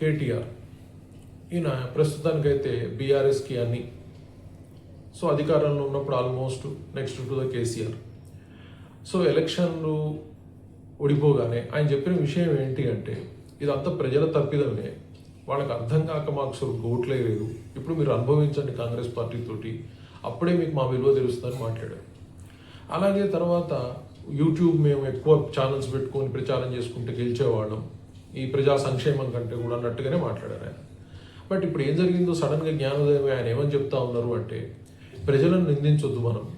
కేటీఆర్. ఈయన ప్రస్తుతానికైతే బీఆర్ఎస్కి అన్ని. సో అధికారంలో ఉన్నప్పుడు almost next to the KCR. So ఎలక్షన్లు ఓడిపోగానే ఆయన చెప్పిన విషయం ఏంటి అంటే ఇదంతా ప్రజల తప్పిదమే. వాళ్ళకి అర్థం కాక మాకు అసలు ఓట్లే లేదు. ఇప్పుడు మీరు అనుభవించండి కాంగ్రెస్ పార్టీతోటి అప్పుడే మీకు మా విలువ తెలుస్తుందని మాట్లాడారు. అలాగే తర్వాత యూట్యూబ్ మేము ఎక్కువ ఛానల్స్ పెట్టుకొని ప్రచారం చేసుకుంటే గెలిచేవాళ్ళం. ఈ ప్రజా సంక్షేమం కంటే కూడా అన్నట్టుగానే మాట్లాడారు ఆయన. బట్ ఇప్పుడు ఏం జరిగిందో సడన్గా జ్ఞానోదయం ఆయన ఏమని చెప్తా ఉన్నారు అంటే ప్రజలను నిందించొద్దు మనం.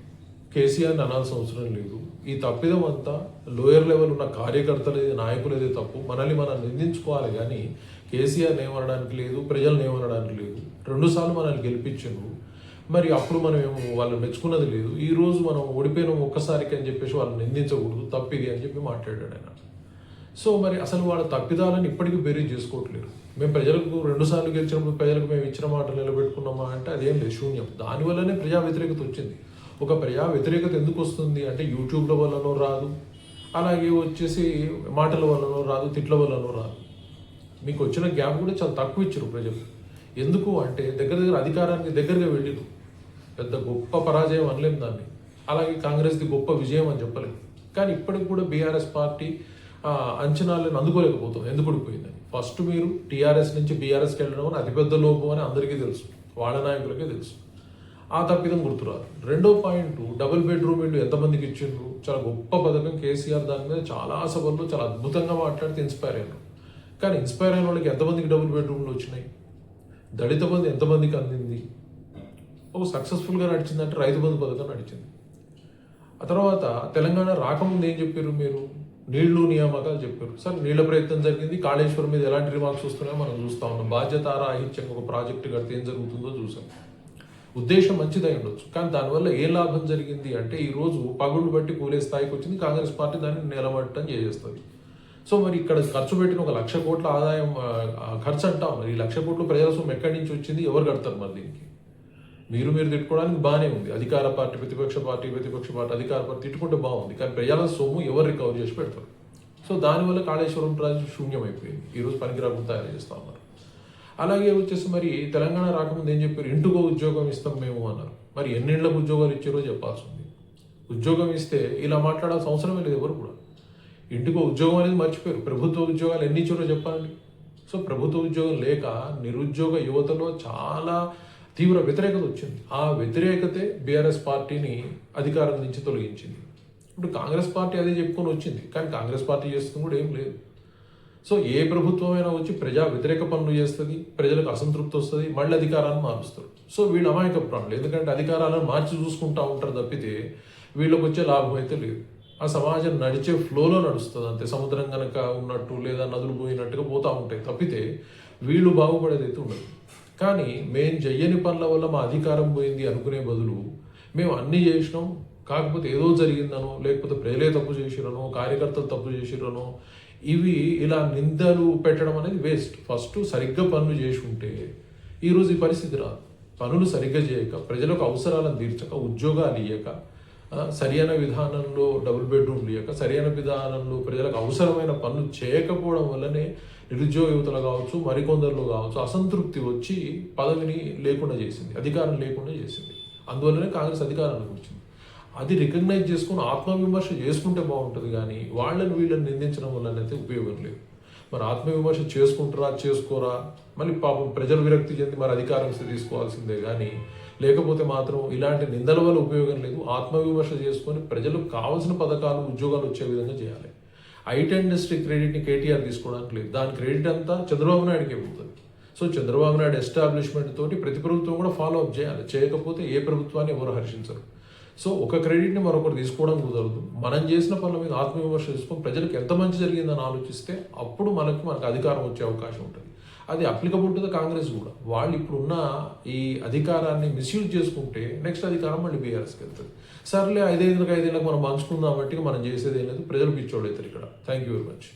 కేసీఆర్ని అనాల్సిన అవసరం లేదు. ఈ తప్పిదం అంతా లోయర్ లెవెల్ ఉన్న కార్యకర్తలది నాయకులది తప్పు. మనల్ని మనం నిందించుకోవాలి కానీ కేసీఆర్ని ఏమనడానికి లేదు ప్రజలను ఏమనడానికి లేదు. రెండుసార్లు మనల్ని గెలిపించారు మరి అప్పుడు మనం ఏమో వాళ్ళు మెచ్చుకున్నది లేదు. ఈ రోజు మనం ఓడిపోయినాం ఒక్కసారికి అని చెప్పేసి వాళ్ళని నిందించకూడదు. తప్పిది అని చెప్పి మాట్లాడాడు ఆయన. సో మరి అసలు వాళ్ళ తప్పిదాలను ఇప్పటికీ బేరీ చేసుకోవట్లేదు. మేము ప్రజలకు రెండుసార్లు గెలిచినప్పుడు ప్రజలకు మేము ఇచ్చిన మాట నిలబెట్టుకున్నామా అంటే అదేం లేదు శూన్యం. దానివల్లనే ప్రజా వ్యతిరేకత వచ్చింది. ఒక ప్రజా వ్యతిరేకత ఎందుకు వస్తుంది అంటే యూట్యూబ్ల వల్లనో రాదు అలాగే వచ్చేసి మాటల వల్లనో రాదు తిట్ల వల్లనో రాదు. మీకు వచ్చిన గ్యాప్ కూడా చాలా తక్కువ ఇచ్చారు ప్రజలు. ఎందుకు అంటే దగ్గర దగ్గర అధికారానికి దగ్గరగా వెళ్ళిరు. పెద్ద గొప్ప పరాజయం అనలేము దాన్ని. అలాగే కాంగ్రెస్ది గొప్ప విజయం అని చెప్పలేము కానీ ఇప్పటికి కూడా బీఆర్ఎస్ పార్టీ అంచనాలను అందుకోలేకపోతుంది ఎందుకు ఓడిపోయిందని ఫస్ట్ మీరు టీఆర్ఎస్ నుంచి బీఆర్ఎస్కి వెళ్ళడం అని అతిపెద్ద లోపం అని అందరికీ తెలుసు. వాళ్ళ నాయకులకే తెలుసు. ఆ తప్పిదం గుర్తురాదు. రెండో పాయింట్ డబుల్ బెడ్రూమ్ ఇల్లు ఎంతమందికి ఇచ్చిండ్రు? చాలా గొప్ప పథకం. కేసీఆర్ దాని మీద చాలా సభల్లో చాలా అద్భుతంగా మాట్లాడితే ఇన్స్పైర్ అయ్యారు కానీ ఇన్స్పైర్ అయిన వాళ్ళకి ఎంతమందికి డబుల్ బెడ్రూమ్లు వచ్చినాయి? దళిత బంధు ఎంతమందికి అందింది? ఒక సక్సెస్ఫుల్గా నడిచిందంటే రైతు బంధు పథకం నడిచింది. ఆ తర్వాత తెలంగాణ రాకముందు ఏం చెప్పారు మీరు? నీళ్ళు నియామకాలు చెప్పారు. సార్ నీళ్ళ ప్రయత్నం జరిగింది. కాళేశ్వరం మీద ఎలాంటి రిమార్క్స్ వస్తున్నాయో మనం చూస్తూ ఉన్నాం. బాధ్యత రాహిత్యం ఒక ప్రాజెక్టు కడితే ఏం జరుగుతుందో చూసాం. ఉద్దేశం మంచిదై ఉండొచ్చు. కానీ దానివల్ల ఏ లాభం జరిగింది అంటే ఈరోజు పగుళ్ళు బట్టి కూలే స్థాయికి వచ్చింది. కాంగ్రెస్ పార్టీ దాన్ని నిలబట్టడం చేసేస్తుంది. సో మరి ఇక్కడ ఖర్చు పెట్టిన ఒక లక్ష కోట్ల ఆదాయం ఖర్చు అంటాం. మరి ఈ లక్ష కోట్లు ప్రజల సొమ్ము ఎక్కడి నుంచి వచ్చింది? ఎవరు కడతారు మరి దీనికి? మీరు మీరు తిట్టుకోవడానికి బాగానే ఉంది. అధికార పార్టీ ప్రతిపక్ష పార్టీ ప్రతిపక్ష పార్టీ అధికార పార్టీ తిట్టుకుంటే బాగుంది. కానీ ప్రజల సొమ్ము ఎవరు రికవర్ చేసి పెడతారు? సో దానివల్ల కాళేశ్వరం ప్రాజెక్టు శూన్యమైపోయింది. ఈరోజు పనికిరాకుండా తయారు చేస్తా ఉన్నారు. అలాగే వచ్చేసి మరి తెలంగాణ రాకముందు ఏం చెప్పారు? ఇంటికో ఉద్యోగం ఇస్తాం మేము అన్నారు. మరి ఎన్నేళ్ళకు ఉద్యోగాలు ఇచ్చారో చెప్పాల్సి ఉంది. ఉద్యోగం ఇస్తే ఇలా మాట్లాడాల్సిన అవసరమే లేదు ఎవరు కూడా. ఇంటికో ఉద్యోగం అనేది మర్చిపోయారు. ప్రభుత్వ ఉద్యోగాలు ఎన్ని ఇచ్చారో చెప్పాలండి. సో ప్రభుత్వ ఉద్యోగం లేక నిరుద్యోగ యువతలో చాలా తీవ్ర వ్యతిరేకత వచ్చింది. ఆ వ్యతిరేకతే బీఆర్ఎస్ పార్టీని అధికారం నుంచి తొలగించింది. ఇప్పుడు కాంగ్రెస్ పార్టీ అదే చెప్పుకొని వచ్చింది. కానీ కాంగ్రెస్ పార్టీ చేస్తుంది కూడా ఏం లేదు. సో ఏ ప్రభుత్వమైనా వచ్చి ప్రజా వ్యతిరేక పనులు చేస్తుంది ప్రజలకు అసంతృప్తి వస్తుంది మళ్ళీ అధికారాన్ని మారుస్తారు. సో వీళ్ళు అమాయక ప్రాణులు. ఎందుకంటే అధికారాలను మార్చి చూసుకుంటా ఉంటారు తప్పితే వీళ్ళకి వచ్చే లాభం అయితే లేదు. ఆ సమాజం నడిచే ఫ్లోలో నడుస్తుంది అంతే. సముద్రం కనుక ఉన్నట్టు లేదా నదులు పోయినట్టుగా పోతూ ఉంటాయి తప్పితే వీళ్ళు బాగుపడేది అయితే ఉండదు. కానీ మేం చెయ్యని పనుల వల్ల మా అధికారం పోయింది అనుకునే బదులు మేము అన్నీ చేసినాం. కాకపోతే ఏదో జరిగిందనో లేకపోతే ప్రజలే తప్పు చేసిరనో కార్యకర్తలు తప్పు చేసిరనో ఇవి ఇలా నిందలు పెట్టడం అనేది వేస్ట్. ఫస్ట్ సరిగ్గా పనులు చేసి ఉంటే ఈరోజు ఈ పరిస్థితి రాదు. పనులు సరిగ్గా చేయక ప్రజలకు అవసరాలను తీర్చక ఉద్యోగాలు ఇయ్యక సరియైన విధానంలో డబుల్ బెడ్రూమ్ లేక సరియైన విధానంలో ప్రజలకు అవసరమైన పనులు చేయకపోవడం వల్లనే నిరుద్యోగ యువతలు కావచ్చు మరికొందరిలో కావచ్చు అసంతృప్తి వచ్చి పదవిని లేకుండా చేసింది అధికారం లేకుండా చేసింది. అందువల్లనే కాంగ్రెస్ అధికారానికి వచ్చింది. అది రికగ్నైజ్ చేసుకుని ఆత్మవిమర్శ చేసుకుంటే బాగుంటుంది కానీ వాళ్ళని వీళ్ళని నిందించడం వల్లనైతే ఉపయోగం లేదు. మరి ఆత్మవిమర్శ చేసుకుంటారా చేసుకోరా? మళ్ళీ పాపం ప్రజలు విరక్తి చెంది మరి అధికారం తీసుకోవాల్సిందే కానీ లేకపోతే మాత్రం ఇలాంటి నిందల వల్ల ఉపయోగం లేదు. ఆత్మవిమర్శ చేసుకొని ప్రజలకు కావాల్సిన పథకాలు ఉద్యోగాలు వచ్చే విధంగా చేయాలి. ఐటీ ఇండస్ట్రీ క్రెడిట్ని కేటీఆర్ తీసుకోవడానికి లేదు. దాని క్రెడిట్ అంతా చంద్రబాబు నాయుడుకే పోతుంది. సో చంద్రబాబు నాయుడు ఎస్టాబ్లిష్మెంట్ తోటి ప్రతి ప్రభుత్వం కూడా ఫాలో అప్ చేయాలి. చేయకపోతే ఏ ప్రభుత్వాన్ని ఎవరు హర్షించరు. సో ఒక క్రెడిట్ని మరొకరు తీసుకోవడం కుదరదు. మనం చేసిన పనుల మీద ఆత్మవిమర్శ చేసుకొని ప్రజలకు ఎంత మంచి జరిగిందని ఆలోచిస్తే అప్పుడు మనకు మనకు అధికారం వచ్చే అవకాశం ఉంటుంది. అది అప్లికబుల్ టు ద కాంగ్రెస్ కూడా. వాళ్ళు ఇప్పుడున్న ఈ అధికారాన్ని మిస్యూజ్ చేసుకుంటే నెక్స్ట్ అధికారం మళ్ళీ బీఆర్ఎస్కి వెళ్తుంది. సర్లే ఐదేళ్ళకి ఐదేళ్ళకి మనం పంచుకుందాం బట్టి మనం చేసేది ఏం లేదు. ప్రజలు పిచ్చోడు అవుతారు ఇక్కడ. Thank you very much